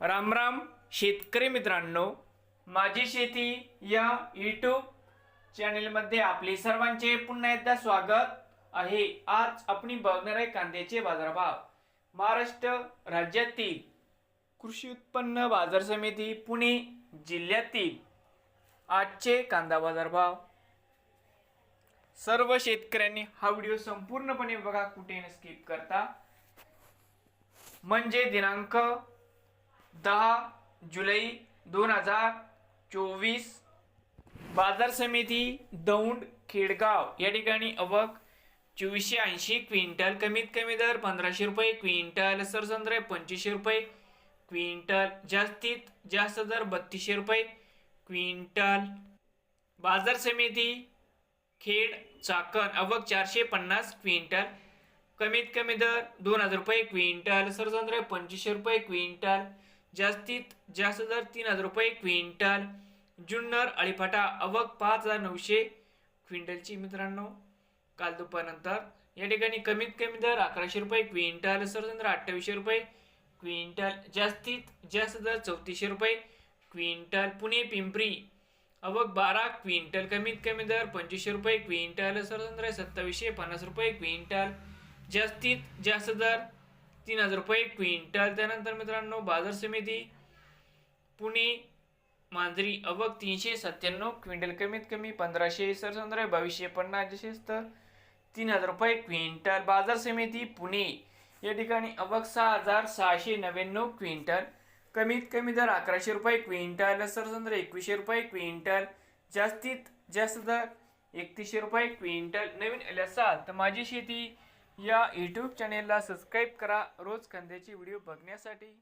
रामराम शेतकरी मित्रांनो. माझी शेती या यूट्यूब चॅनेलमध्ये आपले सर्वांचे पुन्हा एकदा स्वागत आहे. आज आपण बघणार आहे कांद्याचे बाजारभाव. महाराष्ट्र राज्यातील कृषी उत्पन्न बाजार समिती पुणे जिल्ह्यातील आजचे कांदा बाजारभाव. सर्व शेतकऱ्यांनी हा व्हिडिओ संपूर्णपणे बघा कुठे स्किप करता. म्हणजे दिनांक दहा जुलै दोन हजार चोवीस. बाजार समिती दौंड खेडगाव. या ठिकाणी अवक चोवीसशे ऐंशी क्विंटल कमीत कमी दर पंधराशे रुपये क्विंटल. सरसंद्र पंचवीसशे रुपये क्विंटल. जास्तीत जास्त दर बत्तीसशे रुपये क्विंटल. बाजार समिती खेड चाकण. अवक चारशे पन्नास क्विंटल कमीत कमी दर दोन हजार रुपये क्विंटल. सरसंद्र पंचवीसशे रुपये क्विंटल. जास्तीत जास्त दर तीन हजार रुपये क्विंटल जुन्नर अळीफाटा अवक पाच हजार नऊशे. क्विंटलची मित्रांनो काल दुपारनंतर. या ठिकाणी कमीत कमी दर अकराशे रुपये क्विंटल सरसंद्र अठ्ठावीसशे रुपये क्विंटल जास्तीत जास्त दर चौतीसशे रुपये क्विंटल पुणे पिंपरी. अवक बारा क्विंटल कमीत कमी दर पंचवीसशे रुपये क्विंटल सरसंद्र सत्तावीसशे पन्नास रुपये क्विंटल जास्तीत जास्त दर तीन हजार रुपये क्विंटल. त्यानंतर मित्रांनो बाजार समिती पुणे मांजरी अवक तीनशे सत्त्याण्णव क्विंटल कमीत कमी पंधराशे सरसंद्र बावीसशे पन्नास जसेच तर तीन हजार रुपये क्विंटल. बाजार समिती पुणे. या ठिकाणी अवक सहा हजार सहाशे नव्याण्णव क्विंटल. कमीत कमी दर अकराशे रुपये क्विंटल. सरसंद्र एकवीसशे रुपये क्विंटल. जास्तीत जास्त दर एकतीसशे रुपये क्विंटल. नवीन आले असाल तर माझी शेती या यूट्यूब चॅनेलला सबस्क्राईब करा. रोज कांद्याची व्हिडिओ बघण्यासाठी.